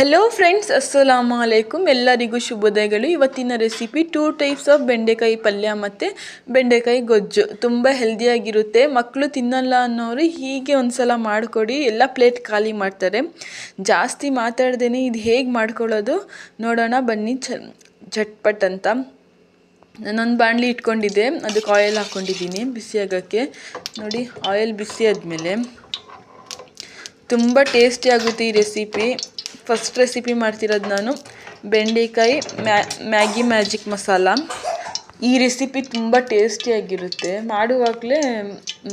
Hello friends ಅಸ್ಸಲಾಮು ಅಲೈಕುಮ್ ಎಲ್ಲರಿಗೂ ಶುಭೋದಯಗಳು. ಇವತ್ತಿನ recipe two types of ಬೆಂಡೆಕಾಯಿ ಪಲ್ಯ ಮತ್ತು ಬೆಂಡೆಕಾಯಿ ಗೊಜ್ಜು. ತುಂಬ ಹೆಲ್ದಿಯಾಗಿರುತ್ತೆ ಮಕ್ಕಳು ತಿನ್ನಲ್ಲ ಅನ್ನೋರು ಹೀಗೆ ಒಂದ್ಸಲ ಮಾಡಿಕೊಡಿ. ಎಲ್ಲ ಪ್ಲೇಟ್ ಖಾಲಿ ಮಾಡ್ತಾರೆ. ಜಾಸ್ತಿ ಮಾತಾಡ್ದೇನೆ ಇದು ಹೇಗೆ ಮಾಡ್ಕೊಳ್ಳೋದು? ನೋಡೋಣ, ಬನ್ನಿ. ಝಟ್ಪಟ್ ಅಂತ. ನಾನೊಂದು ಬಾಣಲಿ ಇಟ್ಕೊಂಡಿದ್ದೆ. ಅದಕ್ಕೆ ಆಯಿಲ್ ಹಾಕ್ಕೊಂಡಿದ್ದೀನಿ ಬಿಸಿ ಆಗೋಕ್ಕೆ. ನೋಡಿ ಆಯಿಲ್ ಬಿಸಿ ಆದಮೇಲೆ ತುಂಬ ಟೇಸ್ಟಿ ಆಗುತ್ತೆ ಈ ರೆಸಿಪಿ ಫಸ್ಟ್ ರೆಸಿಪಿ ಮಾಡ್ತಿರೋದು ನಾನು. ಬೆಂಡೆಕಾಯಿ ಮ್ಯಾಗಿ ಮ್ಯಾಜಿಕ್ ಮಸಾಲ. ಈ ರೆಸಿಪಿ ತುಂಬ ಟೇಸ್ಟಿಯಾಗಿರುತ್ತೆ ಮಾಡುವಾಗಲೇ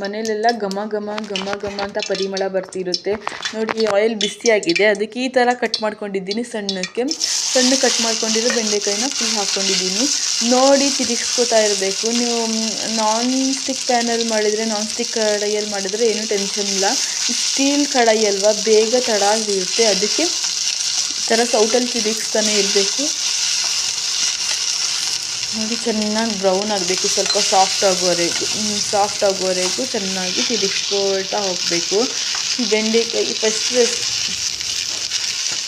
ಮನೇಲೆಲ್ಲ ಘಮ ಘಮ ಘಮ ಘಮ ಅಂತ ಪರಿಮಳ ಬರ್ತಿರುತ್ತೆ. ನೋಡಿ ಆಯಿಲ್ ಬಿಸಿಯಾಗಿದೆ ಅದಕ್ಕೆ ಈ ಥರ ಕಟ್ ಮಾಡ್ಕೊಂಡಿದ್ದೀನಿ ಸಣ್ಣಕ್ಕೆ. ಸಣ್ಣ ಕಟ್ ಮಾಡ್ಕೊಂಡಿರೋ ಬೆಂಡೆಕಾಯಿನ ಫುಲ್ ಹಾಕ್ಕೊಂಡಿದ್ದೀನಿ ನೋಡಿ, ತಿರುಗಿಸ್ಕೋತಾ ಇರಬೇಕು. ನೀವು ನಾನ್ ಸ್ಟಿಕ್ ಪ್ಯಾನಲ್ಲಿ ಮಾಡಿದರೆ ನಾನ್ ಸ್ಟಿಕ್ ಕಡಾಯಲ್ಲಿ ಮಾಡಿದರೆ ಏನೂ ಟೆನ್ಷನ್ ಇಲ್ಲ. ಸ್ಟೀಲ್ ಕಡಾಯಿ ಅಲ್ವಾ, ಬೇಗ ತಡ ಆಗಿರುತ್ತೆ ಅದಕ್ಕೆ ಥರ ಸೌಟಲ್ಲಿ ತಿರುಗಿಸ್ತಾನೆ ಇರಬೇಕು. ನೋಡಿ, ಚೆನ್ನಾಗಿ ಬ್ರೌನ್ ಆಗಬೇಕು. ಸ್ವಲ್ಪ ಸಾಫ್ಟ್ ಆಗೋವರೆಗೂ ಸಾಫ್ಟ್ ಆಗೋವರೆಗೂ ಚೆನ್ನಾಗಿ ತಿರುಗಿಸ್ಕೊಳ್ತಾ ಹೋಗಬೇಕು. ಬೆಂಡೆಕಾಯಿ ಫಸ್ಟ್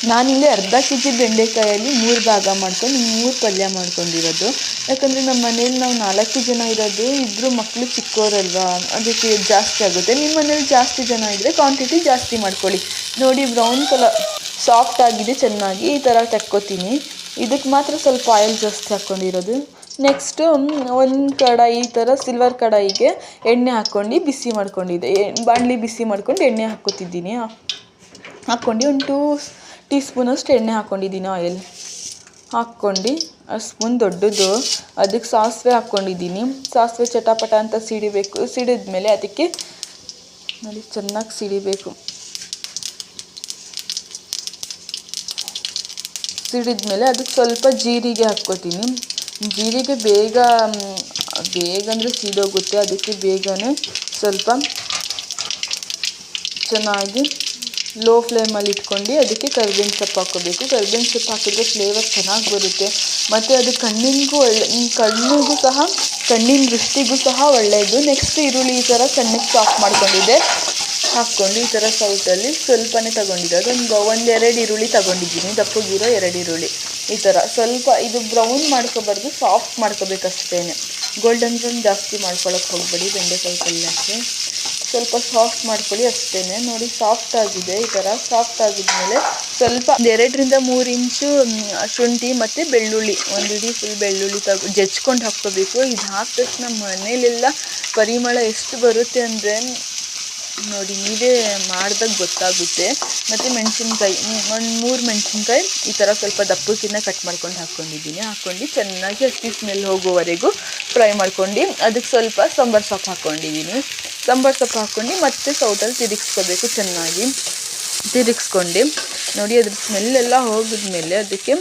ನಾನಿಲ್ಲಿ ಅರ್ಧ ಕೆ ಜಿ ಬೆಂಡೆಕಾಯಲ್ಲಿ ಮೂರು ಭಾಗ ಮಾಡ್ಕೊಂಡು, ಮೂರು ಪಲ್ಯ ಮಾಡ್ಕೊಂಡಿರೋದು. ಯಾಕಂದರೆ ನಮ್ಮ ಮನೇಲಿ ನಾವು ನಾಲ್ಕು ಜನ ಇರೋದು ಇಬ್ಬರು ಮಕ್ಕಳು ಚಿಕ್ಕವರಲ್ವಾ ಅದಕ್ಕೆ ಜಾಸ್ತಿ ಆಗುತ್ತೆ. ನಿಮ್ಮ ಮನೇಲಿ ಜಾಸ್ತಿ ಜನ ಇದ್ದರೆ ಕ್ವಾಂಟಿಟಿ ಜಾಸ್ತಿ ಮಾಡ್ಕೊಳ್ಳಿ. ನೋಡಿ ಬ್ರೌನ್ ಕಲರ್ ಸಾಫ್ಟ್ ಆಗಿದೆ ಚೆನ್ನಾಗಿ ಈ ಥರ ತಕ್ಕೋತೀನಿ. ಇದಕ್ಕೆ ಮಾತ್ರ ಸ್ವಲ್ಪ ಆಯಿಲ್ ಜಾಸ್ತಿ ಹಾಕ್ಕೊಂಡಿರೋದು ನೆಕ್ಸ್ಟು ಒಂದು ಕಡಾಯಿ, ಈ ಥರ ಸಿಲ್ವರ್ ಕಡಾಯಿಗೆ ಎಣ್ಣೆ ಹಾಕ್ಕೊಂಡು ಬಿಸಿ ಮಾಡ್ಕೊಂಡಿದ್ದೆ. ಬಾಣಲಿ ಬಿಸಿ ಮಾಡ್ಕೊಂಡು ಎಣ್ಣೆ ಹಾಕ್ಕೊತಿದ್ದೀನಿ. ಹಾಕ್ಕೊಂಡು ಒಂದು ಟೂ ಟೀ ಸ್ಪೂನಷ್ಟು ಎಣ್ಣೆ ಹಾಕ್ಕೊಂಡಿದ್ದೀನಿ ಆಯಿಲ್ ಹಾಕ್ಕೊಂಡು ಸ್ಪೂನ್ ದೊಡ್ಡದು. ಅದಕ್ಕೆ ಸಾಸಿವೆ ಹಾಕ್ಕೊಂಡಿದ್ದೀನಿ. ಸಾಸಿವೆ ಚಟಾಪಟ ಅಂತ ಸಿಡಿಬೇಕು ಸಿಡಿದ ಮೇಲೆ ಅದಕ್ಕೆ ನೋಡಿ, ಚೆನ್ನಾಗಿ ಸಿಡಿಬೇಕು. ಸಿಡಿದ್ಮೇಲೆ ಅದಕ್ಕೆ ಸ್ವಲ್ಪ ಜೀರಿಗೆ ಹಾಕ್ಕೋತೀನಿ. ಜೀರಿಗೆ ಬೇಗ ಬೇಗ ಅಂದರೆ ಸೀದೋಗುತ್ತೆ ಅದಕ್ಕೆ ಬೇಗನೆ ಸ್ವಲ್ಪ ಚೆನ್ನಾಗಿ ಲೋ ಫ್ಲೇಮಲ್ಲಿ ಇಟ್ಕೊಂಡು ಅದಕ್ಕೆ ಕರ್ಬೇವಿನ ಸೊಪ್ಪು ಹಾಕೋಬೇಕು ಕರ್ಬೇವಿನ ಸೊಪ್ಪು ಹಾಕಿದ್ರೆ ಫ್ಲೇವರ್ ಚೆನ್ನಾಗಿ ಬರುತ್ತೆ. ಮತ್ತು ಅದು ಕಣ್ಣಿಗೂ ಒಳ್ಳೆ ಕಣ್ಣಿಗೂ ಸಹ, ಕಣ್ಣಿನ ದೃಷ್ಟಿಗೂ ಸಹ ಒಳ್ಳೆಯದು. ನೆಕ್ಸ್ಟ್ ಈರುಳ್ಳಿ ಈ ಥರ ಸಣ್ಣಕ್ಕೆ ಚಾಪ್ ಮಾಡ್ಕೊಂಡಿದ್ದೆ. ಹಾಕ್ಕೊಂಡು ಈ ಥರ ಸೌಟಲ್ಲಿ ಸ್ವಲ್ಪನೇ ತಗೊಂಡಿರೋದು ಒಂದು ಒಂದೆರಡು ಈರುಳ್ಳಿ ತಗೊಂಡಿದ್ದೀನಿ. ದಪ್ಪಗಿರೋ ಎರಡು ಈರುಳ್ಳಿ. ಈ ಥರ ಸ್ವಲ್ಪ ಇದು ಬ್ರೌನ್ ಮಾಡ್ಕೋಬಾರ್ದು ಸಾಫ್ಟ್ ಮಾಡ್ಕೋಬೇಕಷ್ಟೇ ಗೋಲ್ಡನ್ ಬ್ರೌನ್ ಜಾಸ್ತಿ ಮಾಡ್ಕೊಳಕ್ಕೆ ಹೋಗಬೇಡಿ ಬೆಂಡೆಕಾಯಿ ಪಲ್ಯಕ್ಕೆ ಸ್ವಲ್ಪ ಸಾಫ್ಟ್ ಮಾಡ್ಕೊಳ್ಳಿ ಅಷ್ಟೇ ನೋಡಿ ಸಾಫ್ಟ್ ಆಗಿದೆ. ಈ ಥರ ಸಾಫ್ಟ್ ಆಗಿದ್ಮೇಲೆ ಸ್ವಲ್ಪ ಎರಡರಿಂದ ಮೂರು ಇಂಚು ಶುಂಠಿ ಮತ್ತು ಬೆಳ್ಳುಳ್ಳಿ. ಒಂದು ಇಡೀ ಫುಲ್ ಬೆಳ್ಳುಳ್ಳಿ ತಗೊ, ಜಜ್ಕೊಂಡು ಹಾಕ್ಕೋಬೇಕು. ಇದು ಹಾಕಿದ ತಕ್ಷಣ ಮನೇಲೆಲ್ಲ ಪರಿಮಳ ಎಷ್ಟು ಬರುತ್ತೆ ಅಂದರೆ ನೋಡಿ, ನೀವೇ ಮಾಡಿದಾಗ ಗೊತ್ತಾಗುತ್ತೆ. ಮತ್ತು ಮೆಣಸಿನ್ಕಾಯಿ, ಒಂದು ಮೂರು ಮೆಣಸಿನ್ಕಾಯಿ ಈ ಥರ ಸ್ವಲ್ಪ ದಪ್ಪಕ್ಕಿನ್ನ ಕಟ್ ಮಾಡ್ಕೊಂಡು ಹಾಕ್ಕೊಂಡಿದ್ದೀನಿ ಹಾಕ್ಕೊಂಡು ಚೆನ್ನಾಗಿ ಹಸಿ ಸ್ಮೆಲ್ ಹೋಗೋವರೆಗೂ ಫ್ರೈ ಮಾಡ್ಕೊಂಡು ಅದಕ್ಕೆ ಸ್ವಲ್ಪ ಸಾಂಬಾರು ಸೊಪ್ಪು ಹಾಕ್ಕೊಂಡಿದ್ದೀನಿ ಸಾಂಬಾರು ಸೊಪ್ಪು ಹಾಕ್ಕೊಂಡು ಮತ್ತೆ ಸೌಟಲ್ಲಿ ತಿರುಗಿಸ್ಕೋಬೇಕು ಚೆನ್ನಾಗಿ. ತಿರುಗಿಸ್ಕೊಂಡು ನೋಡಿ, ಅದ್ರ ಸ್ಮೆಲ್ಲೆಲ್ಲ ಹೋಗಿದ್ಮೇಲೆ ಅದಕ್ಕೆ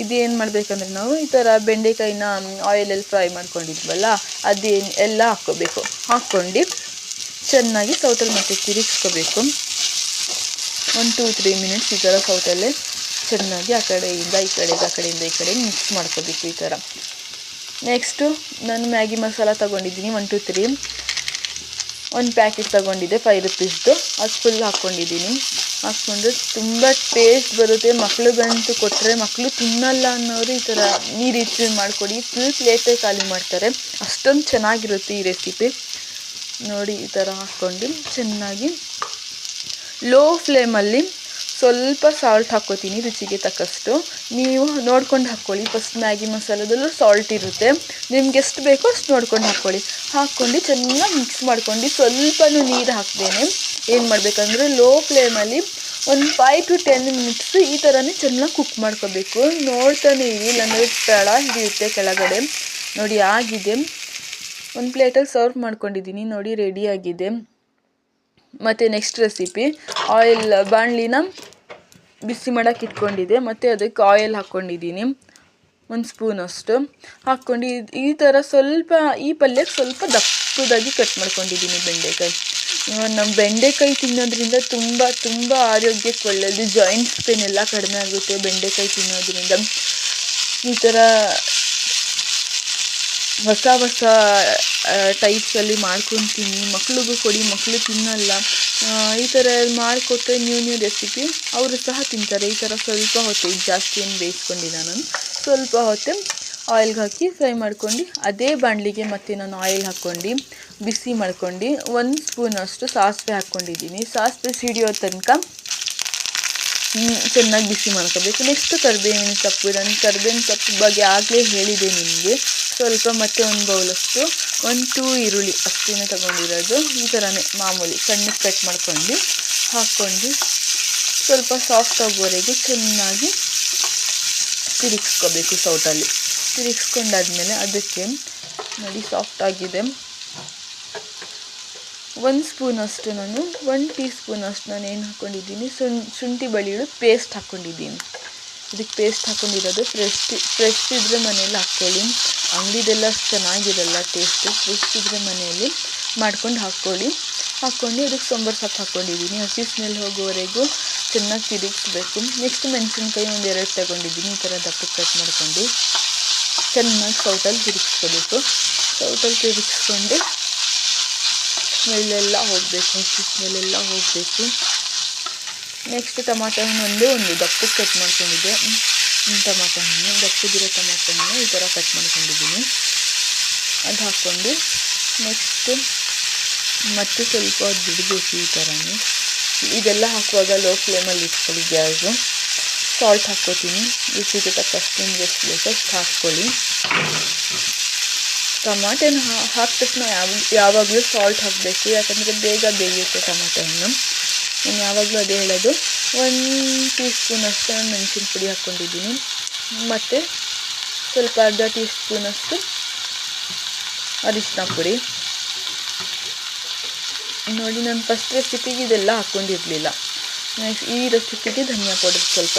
ಇದು ಏನು ಮಾಡಬೇಕಂದ್ರೆ ನಾವು ಈ ಥರ ಬೆಂಡೆಕಾಯಿನ ಆಯಿಲಲ್ಲಿ ಫ್ರೈ ಮಾಡ್ಕೊಂಡಿದ್ವಲ್ಲ, ಅದೇನು ಎಲ್ಲ ಹಾಕ್ಕೋಬೇಕು. ಹಾಕ್ಕೊಂಡು ಚೆನ್ನಾಗಿ ಸೌಟಲ್ಲಿ ಮತ್ತೆ ತಿರುಗಿಸ್ಕೋಬೇಕು ಒಂದು ಟೂ ತ್ರೀ ಮಿನಿಟ್ಸ್ ಈ ಥರ ಸೌಟಲ್ಲೇ ಚೆನ್ನಾಗಿ ಆ ಕಡೆಯಿಂದ, ಈ ಕಡೆಗೆ ಆ ಕಡೆಯಿಂದ, ಈ ಕಡೆ ಮಿಕ್ಸ್ ಮಾಡ್ಕೋಬೇಕು ಈ ಥರ ನೆಕ್ಸ್ಟು ನಾನು ಮ್ಯಾಗಿ ಮಸಾಲ ತೊಗೊಂಡಿದ್ದೀನಿ ಒನ್ ಟು ತ್ರೀ ಒಂದು ಪ್ಯಾಕೆಟ್ ತೊಗೊಂಡಿದ್ದೆ ಫೈವ್ ರುಪೀಸ್ದು ಅದು ಫುಲ್ ಹಾಕ್ಕೊಂಡಿದ್ದೀನಿ ಹಾಕ್ಕೊಂಡು ತುಂಬ ಟೇಸ್ಟ್ ಬರುತ್ತೆ. ಮಕ್ಳಿಗಂತೂ ಕೊಟ್ಟರೆ ಮಕ್ಕಳು ತಿನ್ನಲ್ಲ ಅನ್ನೋರು ಈ ಥರ ಈ ರೀತಿ ಮಾಡಿಕೊಡಿ. ಫುಲ್ ಪ್ಲೇಟೇ ಖಾಲಿ ಮಾಡ್ತಾರೆ. ಅಷ್ಟೊಂದು ಚೆನ್ನಾಗಿರುತ್ತೆ ಈ ರೆಸಿಪಿ ನೋಡಿ ಈ ಥರ ಹಾಕ್ಕೊಂಡು ಚೆನ್ನಾಗಿ ಲೋ ಫ್ಲೇಮಲ್ಲಿ ಸ್ವಲ್ಪ ಸಾಲ್ಟ್ ಹಾಕ್ಕೋತೀನಿ ರುಚಿಗೆ ತಕ್ಕಷ್ಟು. ನೀವು ನೋಡ್ಕೊಂಡು ಹಾಕ್ಕೊಳ್ಳಿ. ಫಸ್ಟ್ ಮ್ಯಾಗಿ ಮಸಾಲದಲ್ಲೂ ಸಾಲ್ಟ್ ಇರುತ್ತೆ. ನಿಮ್ಗೆ ಎಷ್ಟು ಬೇಕೋ ಅಷ್ಟು ನೋಡ್ಕೊಂಡು ಹಾಕ್ಕೊಳ್ಳಿ. ಹಾಕ್ಕೊಂಡು ಚೆನ್ನಾಗಿ ಮಿಕ್ಸ್ ಮಾಡ್ಕೊಂಡು ಸ್ವಲ್ಪನೂ ನೀರು ಹಾಕ್ದೇನೆ ಏನು ಮಾಡಬೇಕಂದ್ರೆ ಲೋ ಫ್ಲೇಮಲ್ಲಿ ಒಂದು ಫೈವ್ ಟು ಟೆನ್ ಮಿನಿಟ್ಸ್ ಈ ಥರನೇ ಚೆನ್ನಾಗಿ ಕುಕ್ ಮಾಡ್ಕೋಬೇಕು. ನೋಡ್ತಾನೆ ಇರಿ, ಇಲ್ಲಾಂದರೆ ತಳ ಹಿಡಿಯುತ್ತೆ ಕೆಳಗಡೆ. ನೋಡಿ, ಆಗಿದೆ. ಒಂದು ಪ್ಲೇಟಲ್ಲಿ ಸರ್ವ್ ಮಾಡ್ಕೊಂಡಿದ್ದೀನಿ ನೋಡಿ ರೆಡಿಯಾಗಿದೆ ಮತ್ತು ನೆಕ್ಸ್ಟ್ ರೆಸಿಪಿ ಆಯಿಲ್ ಬಾಣಲಿನ ಬಿಸಿ ಮಾಡೋಕೆ ಇಟ್ಕೊಂಡಿದ್ದೆ ಮತ್ತು ಅದಕ್ಕೆ ಆಯಿಲ್ ಹಾಕ್ಕೊಂಡಿದ್ದೀನಿ ಒಂದು ಸ್ಪೂನಷ್ಟು ಹಾಕ್ಕೊಂಡು, ಈ ಥರ ಸ್ವಲ್ಪ, ಈ ಪಲ್ಯಕ್ಕೆ ಸ್ವಲ್ಪ ದಪ್ಪದಾಗಿ ಕಟ್ ಮಾಡ್ಕೊಂಡಿದ್ದೀನಿ ಬೆಂಡೆಕಾಯಿ. ನಮ್ಮ ಬೆಂಡೆಕಾಯಿ ತಿನ್ನೋದ್ರಿಂದ ತುಂಬ ತುಂಬ ಆರೋಗ್ಯಕ್ಕೆ ಒಳ್ಳೆಯದು ಜಾಯಿಂಟ್ಸ್ ಪೇನ್ ಎಲ್ಲ ಕಡಿಮೆ ಆಗುತ್ತೆ ಬೆಂಡೆಕಾಯಿ ತಿನ್ನೋದ್ರಿಂದ. ಈ ಥರ ಹೊಸ ಹೊಸ ಟೈಪ್ಸಲ್ಲಿ ಮಾಡ್ಕೊತೀನಿ. ಮಕ್ಳಿಗೂ ಕೊಡಿ ಮಕ್ಕಳು ತಿನ್ನಲ್ಲ. ಈ ಥರ ಮಾಡಿಕೊಟ್ರೆ ನ್ಯೂ ನ್ಯೂ ರೆಸಿಪಿ ಅವರು ಸಹ ತಿಂತಾರೆ. ಈ ಥರ ಸ್ವಲ್ಪ ಹೊತ್ತು ಜಾಸ್ತಿ ಏನು ಬೇಯಿಸ್ಕೊಂಡಿಲ್ಲ ನಾನು. ಸ್ವಲ್ಪ ಹೊತ್ತು ಆಯಿಲ್ಗೆ ಹಾಕಿ ಫ್ರೈ ಮಾಡ್ಕೊಂಡು, ಅದೇ ಬಾಣಲಿಗೆ ಮತ್ತೆ ನಾನು ಆಯಿಲ್ ಹಾಕ್ಕೊಂಡು, ಬಿಸಿ ಮಾಡ್ಕೊಂಡು, ಒಂದು ಸ್ಪೂನಷ್ಟು ಸಾಸಿವೆ ಹಾಕ್ಕೊಂಡಿದ್ದೀನಿ. ಸಾಸಿವೆ ಸಿಡಿಯೋ ತನಕ ಚೆನ್ನಾಗಿ ಬಿಸಿ ಮಾಡ್ಕೋಬೇಕು. ನೆಕ್ಸ್ಟ್ ಕರ್ಬೇವಿನ ಸೊಪ್ಪು, ನಾನು ಕರ್ಬೇವಿನ ಸೊಪ್ಪು ಬಗ್ಗೆ ಆಗಲೇ ಹೇಳಿದೆ ನಿಮಗೆ. ಸ್ವಲ್ಪ ಮತ್ತೆ ಒಂದು ಬೌಲಷ್ಟು, ಒಂದು ಟೂ ಈರುಳ್ಳಿ ಅಷ್ಟೇನೆ ತಗೊಂಡಿರೋದು. ಈ ಥರನೇ ಮಾಮೂಲಿ ಸಣ್ಣಕ್ಕೆ ಕಟ್ ಮಾಡ್ಕೊಂಡು ಹಾಕ್ಕೊಂಡು ಸ್ವಲ್ಪ ಸಾಫ್ಟ್ ಆಗೋವರೆಗೂ ಚೆನ್ನಾಗಿ ತಿರುಗಿಸ್ಕೋಬೇಕು ಸೌಟಲ್ಲಿ. ತಿರುಗಿಸ್ಕೊಂಡಾದ್ಮೇಲೆ ಅದಕ್ಕೆ ನೋಡಿ ಸಾಫ್ಟ್ ಆಗಿದೆ. ಒಂದು ಸ್ಪೂನಷ್ಟು ನಾನು ಒನ್ ಟೀ ಸ್ಪೂನಷ್ಟು ನಾನು ಏನು ಹಾಕ್ಕೊಂಡಿದ್ದೀನಿ ಶುಂಠಿ ಬೆಳ್ಳುಳ್ಳಿ ಪೇಸ್ಟ್ ಹಾಕ್ಕೊಂಡಿದ್ದೀನಿ ಇದಕ್ಕೆ ಪೇಸ್ಟ್ ಹಾಕೊಂಡಿರೋದು ಫ್ರೆಶ್ ಫ್ರೆಶ್ ಇದ್ದರೆ ಮನೇಲಿ ಹಾಕ್ಕೊಳ್ಳಿ. ಅಂಗಡಿದೆಲ್ಲ ಚೆನ್ನಾಗಿರಲ್ಲ ಟೇಸ್ಟು ಫ್ರೆಶ್ ಇದ್ದರೆ ಮನೆಯಲ್ಲಿ ಮಾಡ್ಕೊಂಡು ಹಾಕ್ಕೊಳ್ಳಿ. ಹಾಕ್ಕೊಂಡು ಅದಕ್ಕೆ ಸಾಂಬಾರು ಸೊಪ್ಪು ಹಾಕ್ಕೊಂಡಿದ್ದೀನಿ. ಹಸಿ ಸ್ಮೆಲ್ ಹೋಗೋವರೆಗೂ ಚೆನ್ನಾಗಿ ತಿರುಗಿಸ್ಬೇಕು. ನೆಕ್ಸ್ಟ್ ಮೆಣಸಿನ್ಕಾಯಿ ಒಂದು ಎರಡು ತಗೊಂಡಿದ್ದೀನಿ. ಈ ಥರ ದಪ್ಪ ಕಟ್ ಮಾಡ್ಕೊಂಡು ಚೆನ್ನಾಗಿ ಸೌಟಲ್ಲಿ ತಿರುಗಿಸ್ಕೋಬೇಕು. ಸೌಟಲ್ಲಿ ತಿರುಗಿಸ್ಕೊಂಡು ಸ್ಮೆಲ್ಲೆಲ್ಲ ಹೋಗಬೇಕು. ಹಸಿ ಸ್ಮೆಲ್ಲೆಲ್ಲ ಹೋಗಬೇಕು. ನೆಕ್ಸ್ಟ್ ಟಮಾಟೊ ಹಣ್ಣು ಒಂದೇ ಒಂದು ದಪ್ಪಕ್ಕೆ ಕಟ್ ಮಾಡ್ಕೊಂಡಿದ್ದೆ. ಟಮಾಟೊ ಹಣ್ಣು ದಪ್ಪದಿರೋ ಟಮಾಟೊ ಹಣ್ಣು, ಈ ಥರ ಕಟ್ ಮಾಡ್ಕೊಂಡಿದ್ದೀನಿ. ಅದು ಹಾಕ್ಕೊಂಡು ನೆಕ್ಸ್ಟ್ ಮತ್ತೆ ಸ್ವಲ್ಪ ಬಿಡಬೇಕು ಈ ಥರನೇ. ಇದೆಲ್ಲ ಹಾಕುವಾಗ ಲೋ ಫ್ಲೇಮಲ್ಲಿ ಇಟ್ಕೊಳ್ಳಿ ಗ್ಯಾಸು. ಸಾಲ್ಟ್ ಹಾಕ್ಕೋತೀನಿ. ರುಚಿಗೆ ತಕ್ಕಷ್ಟು ನಿಮ್ಗೆ ಎಷ್ಟು ಬೇಕೋ ಅಷ್ಟು ಹಾಕ್ಕೊಳ್ಳಿ. ಟಮಾಟೆನ ಹಾಕಿದ ತಕ್ಷಣ ಯಾವ, ಯಾವಾಗಲೂ ಸಾಲ್ಟ್ ಹಾಕಬೇಕು, ಯಾಕಂದರೆ ಬೇಗ ಬೇಯುತ್ತೆ ಟಮಾಟೆ ಹಣ್ಣು. ನಾನು ಯಾವಾಗಲೂ ಅದೇ ಹೇಳೋದು. ಒಂದು ಟೀ ಸ್ಪೂನಷ್ಟು ನಾನು ಮೆಣಸಿನ ಪುಡಿ ಹಾಕ್ಕೊಂಡಿದ್ದೀನಿ. ಮತ್ತು ಸ್ವಲ್ಪ ಅರ್ಧ ಟೀ ಸ್ಪೂನಷ್ಟು ಅರಿಶಿನ ಪುಡಿ. ನೋಡಿ, ನಾನು ಫಸ್ಟ್ ರೆಸಿಪಿಗೆ ಇದೆಲ್ಲ ಹಾಕ್ಕೊಂಡಿರಲಿಲ್ಲ ಈ ರೆಸಿಪಿಗೆ ಧನಿಯಾ ಪೌಡರ್ ಸ್ವಲ್ಪ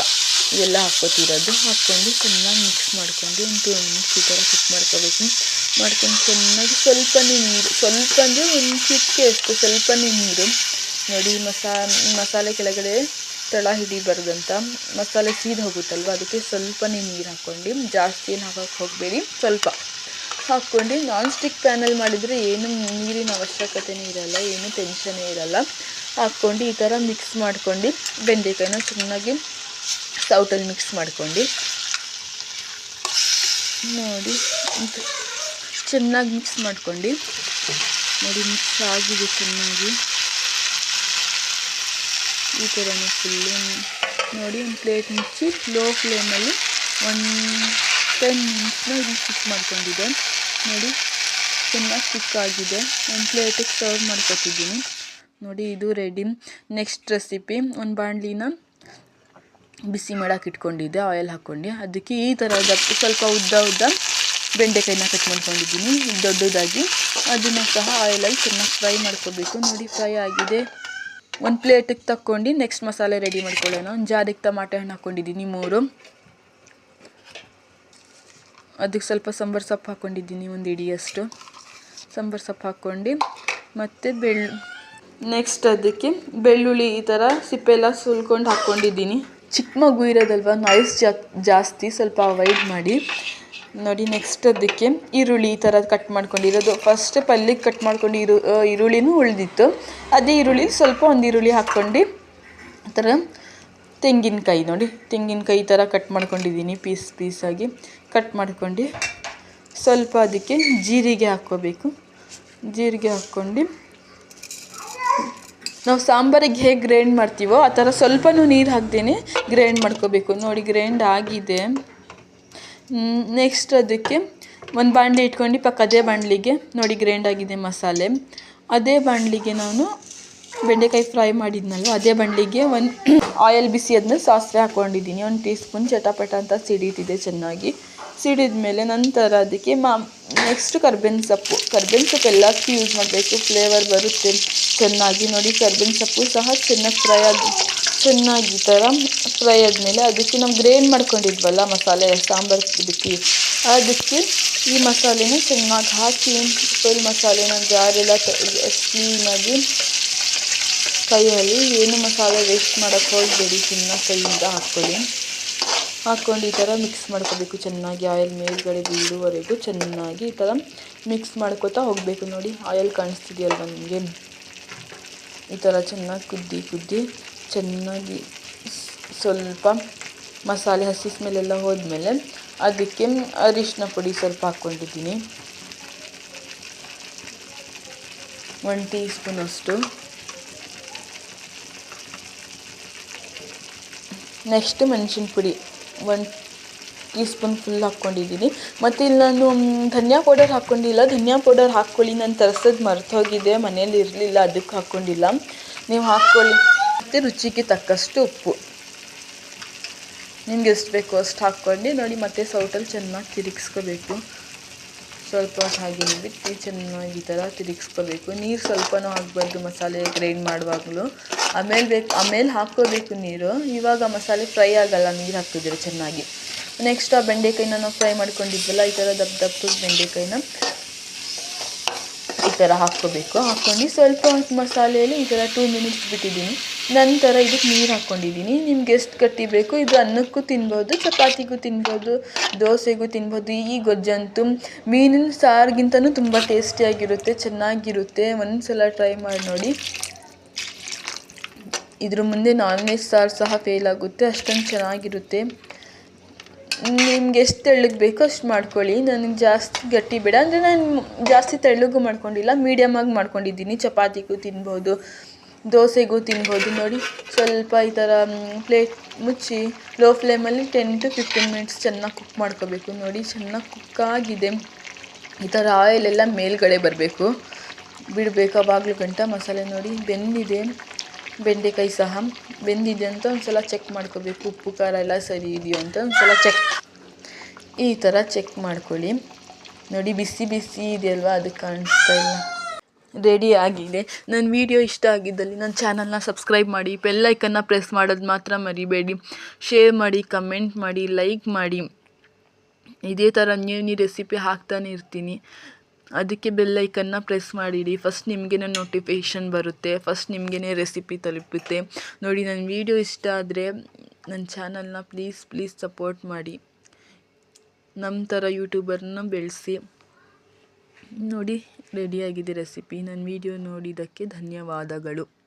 ಇದೆಲ್ಲ ಹಾಕ್ಕೊತಿರೋದು ಹಾಕ್ಕೊಂಡು ಚೆನ್ನಾಗಿ ಮಿಕ್ಸ್ ಮಾಡ್ಕೊಂಡು ಒಂದು ಟೂ ಮಿನಿಟ್ಸ್ ಈ ಥರ ಕುಕ್ ಮಾಡ್ಕೋಬೇಕು. ಮಾಡ್ಕೊಂಡು ಚೆನ್ನಾಗಿ ಸ್ವಲ್ಪನೇ ನೀರು ಸ್ವಲ್ಪ ಅಂದರೆ ಒಂದು ಚಿಟಿಕೆ ಅಷ್ಟು, ಸ್ವಲ್ಪನೇ ನೀರು. ನೋಡಿ, ಮಸಾ, ಮಸಾಲೆ ಕೆಳಗಡೆ ತಳ ಹಿಡಿ ಬರ್ದಂತ ಮಸಾಲೆ ಸೀದ್ ಹೋಗುತ್ತಲ್ವ, ಅದಕ್ಕೆ ಸ್ವಲ್ಪನೇ ನೀರು ಹಾಕ್ಕೊಂಡು, ಜಾಸ್ತಿ ಏನು ಹಾಕೋಕ್ಕೆ ಹೋಗಬೇಡಿ, ಸ್ವಲ್ಪ. ಹಾಕ್ಕೊಂಡು ನಾನ್ ಸ್ಟಿಕ್ ಪ್ಯಾನಲ್ಲಿ ಮಾಡಿದರೆ ಏನು ನೀರಿನ ಅವಶ್ಯಕತೆನೇ ಇರಲ್ಲ, ಏನು ಟೆನ್ಷನೇ ಇರಲ್ಲ. ಹಾಕ್ಕೊಂಡು, ಈ ಥರ ಮಿಕ್ಸ್ ಮಾಡ್ಕೊಂಡು, ಬೆಂಡೆಕಾಯಿನ ಚೆನ್ನಾಗಿ ಸೌಟಲ್ಲಿ ಮಿಕ್ಸ್ ಮಾಡ್ಕೊಂಡು. ನೋಡಿ, ಚೆನ್ನಾಗಿ ಮಿಕ್ಸ್ ಮಾಡ್ಕೊಂಡು. ನೋಡಿ ಮಿಕ್ಸ್ ಆಗಿದೆ ಚೆನ್ನಾಗಿ. ಈ ಥರನೇ ಫುಲ್ಲು ನೋಡಿ ಒಂದು ಪ್ಲೇಟ್ ಮುಚ್ಚಿ ಲೋ ಫ್ಲೇಮಲ್ಲಿ ಒಂದು ಟೆನ್ ಮಿನಿಟ್ಸ್ನ ಇದನ್ನು ಕುಕ್ ಮಾಡ್ಕೊಂಡಿದ್ದೆ. ನೋಡಿ ಚೆನ್ನಾಗಿ ಕುಕ್ ಆಗಿದೆ. ಒಂದು ಪ್ಲೇಟಿಗೆ ಸರ್ವ್ ಮಾಡ್ಕೊತಿದ್ದೀನಿ. ನೋಡಿ ಇದು ರೆಡಿ ನೆಕ್ಸ್ಟ್ ರೆಸಿಪಿ ಒಂದು ಬಾಣಲಿನ ಬಿಸಿ ಮಾಡಕ್ಕೆ ಇಟ್ಕೊಂಡಿದ್ದೆ ಆಯಿಲ್ ಹಾಕ್ಕೊಂಡು. ಅದಕ್ಕೆ ಈ ಥರದ ಸ್ವಲ್ಪ ಉದ್ದ ಉದ್ದ ಬೆಂಡೆಕಾಯಿನ ಕಟ್ ಮಾಡ್ಕೊಂಡಿದ್ದೀನಿ. ದೊಡ್ಡದಾಗಿ. ಅದನ್ನು ಸಹ ಆಯಿಲಲ್ಲಿ ಚೆನ್ನಾಗಿ ಫ್ರೈ ಮಾಡ್ಕೋಬೇಕು. ನೋಡಿ ಫ್ರೈ ಆಗಿದೆ. ಒಂದು ಪ್ಲೇಟಿಗೆ ತಕ್ಕೊಂಡು ನೆಕ್ಸ್ಟ್ ಮಸಾಲೆ ರೆಡಿ ಮಾಡ್ಕೊಳ್ಳೋಣ. ಒಂದು ಜಾರಿಗೆ ಟಮಾಟೆ ಹಣ್ಣು ಹಾಕ್ಕೊಂಡಿದ್ದೀನಿ ಮೂರು ಅದಕ್ಕೆ ಸ್ವಲ್ಪ ಸಾಂಬಾರು ಸೊಪ್ಪು ಹಾಕ್ಕೊಂಡಿದ್ದೀನಿ, ಒಂದು ಇಡಿಯಷ್ಟು. ಸಾಂಬಾರು ಸೊಪ್ಪು ಹಾಕ್ಕೊಂಡು ಮತ್ತು ಬೆಳ್ಳು. ನೆಕ್ಸ್ಟ್ ಅದಕ್ಕೆ ಬೆಳ್ಳುಳ್ಳಿ ಈ ಥರ ಸಿಪ್ಪೆಲ್ಲ ಸುಲ್ಕೊಂಡು ಹಾಕ್ಕೊಂಡಿದ್ದೀನಿ. ಚಿಕ್ಕ ಮಗು ಇರೋದಲ್ವ ನಾಯ್ಸ್ ಜಾಸ್ತಿ, ಸ್ವಲ್ಪ ಅವಾಯ್ಡ್ ಮಾಡಿ. ನೋಡಿ ನೆಕ್ಸ್ಟ್ ಅದಕ್ಕೆ ಈರುಳ್ಳಿ ಈ ಥರ ಕಟ್ ಮಾಡ್ಕೊಂಡಿರೋದು. ಫಸ್ಟ್ ಪಲ್ಯಕ್ಕೆ ಕಟ್ ಮಾಡ್ಕೊಂಡು ಇರು ಈರುಳ್ಳಿನೂ ಉಳಿದಿತ್ತು. ಅದೇ ಈರುಳ್ಳಿ ಸ್ವಲ್ಪ ಒಂದು ಈರುಳ್ಳಿ ಹಾಕ್ಕೊಂಡು ಆ ಥರ ತೆಂಗಿನಕಾಯಿ ನೋಡಿ, ತೆಂಗಿನಕಾಯಿ ಥರ ಕಟ್ ಮಾಡ್ಕೊಂಡಿದ್ದೀನಿ ಪೀಸ್ ಪೀಸಾಗಿ ಕಟ್ ಮಾಡ್ಕೊಂಡು ಸ್ವಲ್ಪ ಅದಕ್ಕೆ ಜೀರಿಗೆ ಹಾಕ್ಕೋಬೇಕು. ಜೀರಿಗೆ ಹಾಕ್ಕೊಂಡು ನಾವು ಸಾಂಬಾರಿಗೆ ಹೇಗೆ ಗ್ರೈಂಡ್ ಮಾಡ್ತೀವೋ ಆ ಥರ ಸ್ವಲ್ಪನೂ ನೀರು ಹಾಕ್ದೇನೆ ಗ್ರೈಂಡ್ ಮಾಡ್ಕೋಬೇಕು. ನೋಡಿ ಗ್ರೈಂಡ್ ಆಗಿದೆ. ನೆಕ್ಸ್ಟ್ ಅದಕ್ಕೆ ಒಂದು ಬಾಣಲಿ ಇಟ್ಕೊಂಡು ಪಕ್ಕ ಅದೇ ಬಾಣಲಿಗೆ ನೋಡಿ ಗ್ರೈಂಡ್ ಆಗಿದೆ ಮಸಾಲೆ. ಅದೇ ಬಾಣಲಿಗೆ ನಾನು ಬೆಂಡೆಕಾಯಿ ಫ್ರೈ ಮಾಡಿದ್ನಲ್ವ, ಅದೇ ಬಾಣಲಿಗೆ ಒಂದು ಆಯಿಲ್ ಬಿಸಿ ಅದನ್ನ ಸಾಸಿವೆ ಹಾಕ್ಕೊಂಡಿದ್ದೀನಿ. ಒಂದು ಟೀ ಸ್ಪೂನ್ ಚಟಪಟ ಅಂತ ಸಿಡಿತಿದೆ ಚೆನ್ನಾಗಿ. ಸಿಡಿದ ಮೇಲೆ ನಂತರ ಅದಕ್ಕೆ ಮಾ ನೆಕ್ಸ್ಟ್ ಕರ್ಬೇವಿನ ಸೊಪ್ಪು. ಕರ್ಬೇವಿನ ಸೊಪ್ಪು ಎಲ್ಲದಕ್ಕೂ ಯೂಸ್ ಮಾಡಬೇಕು. ಫ್ಲೇವರ್ ಬರುತ್ತೆ ಚೆನ್ನಾಗಿ. ನೋಡಿ ಕರ್ಬೇವಿನ ಸೊಪ್ಪು ಸಹ ಚೆನ್ನಾಗಿ ಫ್ರೈ ಆಗಿ ಚೆನ್ನಾಗಿ ಈ ಥರ ಫ್ರೈ ಆದಮೇಲೆ ಅದಕ್ಕೆ ನಾವು ಗ್ರೇನ್ ಮಾಡ್ಕೊಂಡಿದ್ವಲ್ಲ ಮಸಾಲೆ, ಸಾಂಬಾರು, ಇದಕ್ಕೆ. ಅದಕ್ಕೆ ಈ ಮಸಾಲೆನ ಚೆನ್ನಾಗಿ ಹಾಕಿ ಫುಲ್ ಮಸಾಲೆನ ಜಾರೆಲ್ಲ ಕ್ಲೀನಾಗಿ ಕೈಯಲ್ಲಿ ಏನು ಮಸಾಲೆ ವೇಸ್ಟ್ ಮಾಡೋಕ್ಕೆ ಹೋಗಬೇಡಿ ಚೆನ್ನಾಗಿ ಕೈಯಿಂದ ಹಾಕ್ಕೊಳ್ಳಿ. ಹಾಕ್ಕೊಂಡು ಈ ಥರ ಮಿಕ್ಸ್ ಮಾಡ್ಕೋಬೇಕು, ಚೆನ್ನಾಗಿ ಆಯಿಲ್ ಮೇಲ್ಗಡೆ ಬೀಳುವವರೆಗೂ ಚೆನ್ನಾಗಿ ಈ ಥರ ಮಿಕ್ಸ್ ಮಾಡ್ಕೋತಾ ಹೋಗಬೇಕು ನೋಡಿ. ಆಯಿಲ್ ಕಾಣಿಸ್ತಿದೆಯಲ್ವ ನಿಮಗೆ? ಈ ಥರ ಚೆನ್ನಾಗಿ ಕುದ್ದಿ ಕುದ್ದಿ. ಚೆನ್ನಾಗಿ ಸ್ವಲ್ಪ ಮಸಾಲೆ ಹಸಿಸ್ ಮೇಲೆಲ್ಲ ಹೋದ್ಮೇಲೆ ಅದಕ್ಕೆ ಅರಿಶಿನ ಪುಡಿ ಸ್ವಲ್ಪ ಹಾಕ್ಕೊಂಡಿದ್ದೀನಿ. ಒನ್ ಟೀ ಸ್ಪೂನಷ್ಟು ನೆಕ್ಸ್ಟ್ ಮೆಣಸಿನ ಪುಡಿ ಒನ್ ಟೀ ಸ್ಪೂನ್ ಫುಲ್ ಹಾಕ್ಕೊಂಡಿದ್ದೀನಿ. ಮತ್ತು ಇಲ್ಲಿ ನಾನು ಧನಿಯಾ ಪೌಡರ್ ಹಾಕ್ಕೊಂಡಿಲ್ಲ. ಧನಿಯಾ ಪೌಡರ್ ಹಾಕ್ಕೊಳ್ಳಿ. ನಾನು ತರಿಸೋದು ಮರ್ತೋಗಿದೆ. ಮನೇಲಿ ಇರಲಿಲ್ಲ. ಅದಕ್ಕೆ ಹಾಕ್ಕೊಂಡಿಲ್ಲ. ನೀವು ಹಾಕ್ಕೊಳ್ಳಿ. ಮತ್ತು ರುಚಿಗೆ ತಕ್ಕಷ್ಟು ಉಪ್ಪು. ನಿಮ್ಗೆ ಎಷ್ಟು ಬೇಕೋ ಅಷ್ಟು ಹಾಕ್ಕೊಂಡು ನೋಡಿ, ಮತ್ತೆ ಸೌಟಲ್ಲಿ ಚೆನ್ನಾಗಿ ತಿರುಗಿಸ್ಕೋಬೇಕು. ಸ್ವಲ್ಪ ಹಾಗೆ ಬಿಟ್ಟು ಚೆನ್ನಾಗಿ ಈ ಥರ ತಿರುಗಿಸ್ಕೋಬೇಕು. ನೀರು ಸ್ವಲ್ಪನೂ ಆಗಬಾರ್ದು ಮಸಾಲೆ ಗ್ರೈಂಡ್ ಮಾಡುವಾಗಲೂ. ಆಮೇಲೆ ಬೇಕು, ಆಮೇಲೆ ಹಾಕ್ಕೋಬೇಕು ನೀರು. ಇವಾಗ ಮಸಾಲೆ ಫ್ರೈ ಆಗಲ್ಲ, ನೀರು ಹಾಕಿದ್ರೆ ಚೆನ್ನಾಗಿ. ನೆಕ್ಸ್ಟ್ ಆ ಬೆಂಡೆಕಾಯಿನ ನಾವು ಫ್ರೈ ಮಾಡ್ಕೊಂಡಿದ್ವಲ್ಲ, ಈ ಥರ ದಪ್ಪ ದಪ್ಪ ಬೆಂಡೆಕಾಯಿನ. ಈ ಥರ ಹಾಕ್ಕೋಬೇಕು. ಹಾಕ್ಕೊಂಡು ಸ್ವಲ್ಪ ಮಸಾಲೆಯಲ್ಲಿ ಈ ಥರ ಟೂ ಮಿನಿಟ್ಸ್ ಬಿಟ್ಟಿದ್ದೀನಿ. ನಂತರ ಇದಕ್ಕೆ ನೀರು ಹಾಕ್ಕೊಂಡಿದ್ದೀನಿ ನಿಮ್ಗೆ ಎಷ್ಟು ಗಟ್ಟಿ ಬೇಕು? ಇದು ಅನ್ನಕ್ಕೂ ತಿನ್ಬೋದು, ಚಪಾತಿಗೂ ತಿನ್ಬೋದು, ದೋಸೆಗೂ ತಿನ್ಬೋದು, ಈ ಗೊಜ್ಜಂತೂ. ಮೀನಿನ ಸಾರಿಗಿಂತನೂ ತುಂಬ ಟೇಸ್ಟಿಯಾಗಿರುತ್ತೆ ಚೆನ್ನಾಗಿರುತ್ತೆ. ಒಂದು ಸಲ ಟ್ರೈ ಮಾಡಿ ನೋಡಿ. ಇದ್ರ ಮುಂದೆ ನಾನ್ ವೆಜ್ ಸಾರು ಸಹ ಫೇಲ್ ಆಗುತ್ತೆ, ಅಷ್ಟೊಂದು ಚೆನ್ನಾಗಿರುತ್ತೆ. ನಿಮ್ಗೆ ಎಷ್ಟು ತೆಳ್ಳಗೆ ಬೇಕೋ ಅಷ್ಟು ಮಾಡ್ಕೊಳ್ಳಿ. ನನಗೆ ಜಾಸ್ತಿ ಗಟ್ಟಿ ಬೇಡ. ಅಂದರೆ ನಾನು ಜಾಸ್ತಿ ತೆಳ್ಳಗೂ ಮಾಡ್ಕೊಂಡಿಲ್ಲ ಮೀಡಿಯಮಾಗಿ ಮಾಡ್ಕೊಂಡಿದ್ದೀನಿ. ಚಪಾತಿಗೂ ತಿನ್ಬೋದು. ದೋಸೆಗೂ ತಿನ್ಬೋದು ನೋಡಿ. ಸ್ವಲ್ಪ ಈ ಥರ ಪ್ಲೇಟ್ ಮುಚ್ಚಿ ಲೋ ಫ್ಲೇಮಲ್ಲಿ ಟೆನ್ ಟು ಫಿಫ್ಟೀನ್ ಮಿನಿಟ್ಸ್ ಚೆನ್ನಾಗಿ ಕುಕ್ ಮಾಡ್ಕೋಬೇಕು ನೋಡಿ. ಚೆನ್ನಾಗಿ ಕುಕ್ ಆಗಿದೆ. ಈ ಥರ ಆಯಿಲ್ ಎಲ್ಲ ಮೇಲ್ಗಡೆ ಬರಬೇಕು. ಬಿಡಬೇಕು ಅವಾಗಲೂ ಗಂಟ ಮಸಾಲೆ ನೋಡಿ. ಬೆಂದಿದೆ. ಬೆಂಡೆಕಾಯಿ ಸಹ. ಬೆಂದಿದೆ ಅಂತ ಒಂದು ಸಲ ಚೆಕ್ ಮಾಡ್ಕೋಬೇಕು. ಉಪ್ಪು, ಖಾರ ಎಲ್ಲ ಸರಿ ಇದೆಯೋ ಅಂತ ಒಂದು ಸಲ ಚೆಕ್ ಈ ಥರ ಚೆಕ್ ಮಾಡ್ಕೊಳ್ಳಿ. ನೋಡಿ, ಬಿಸಿ ಬಿಸಿ ಇದೆಯಲ್ವಾ? ಅದಕ್ಕೆ ಕಾಣಿಸ್ತಾ ಇಲ್ಲ. ರೆಡಿ ಆಗಿದೆ. ನನ್ನ ವಿಡಿಯೋ ಇಷ್ಟ ಆಗಿದ್ದಲ್ಲಿ ನನ್ನ ಚಾನಲ್ನ ಸಬ್ಸ್ಕ್ರೈಬ್ ಮಾಡಿ ಬೆಲ್ಲೈಕನ್ನ ಪ್ರೆಸ್ ಮಾಡೋದು ಮಾತ್ರ ಮರಿಬೇಡಿ. ಶೇರ್ ಮಾಡಿ ಕಮೆಂಟ್ ಮಾಡಿ ಲೈಕ್ ಮಾಡಿ. ಇದೇ ಥರ ನ್ಯೂ ನ್ಯೂ ರೆಸಿಪಿ ಹಾಕ್ತಾನೆ ಇರ್ತೀನಿ. ಅದಕ್ಕೆ ಬೆಲ್ಲೈಕನ್ನ ಪ್ರೆಸ್ ಮಾಡಿಡಿ. ಫಸ್ಟ್ ನಿಮಗೇ ನೋಟಿಫಿಕೇಷನ್ ಬರುತ್ತೆ. ಫಸ್ಟ್ ನಿಮಗೇ ರೆಸಿಪಿ ತಲುಪುತ್ತೆ. ನೋಡಿ ನನ್ನ ವೀಡಿಯೋ ಇಷ್ಟ ಆದರೆ ನನ್ನ ಚಾನಲ್ನ ಪ್ಲೀಸ್ ಪ್ಲೀಸ್ ಸಪೋರ್ಟ್ ಮಾಡಿ. ನಮ್ಮ ಥರ ಯೂಟ್ಯೂಬರ್ನ ಬೆಳೆಸಿ. ನೋಡಿ ರೆಡಿಯಾಗಿದೆ ರೆಸಿಪಿ ನನ್ನ ವೀಡಿಯೋ ನೋಡಿದ್ದಕ್ಕೆ ಧನ್ಯವಾದಗಳು.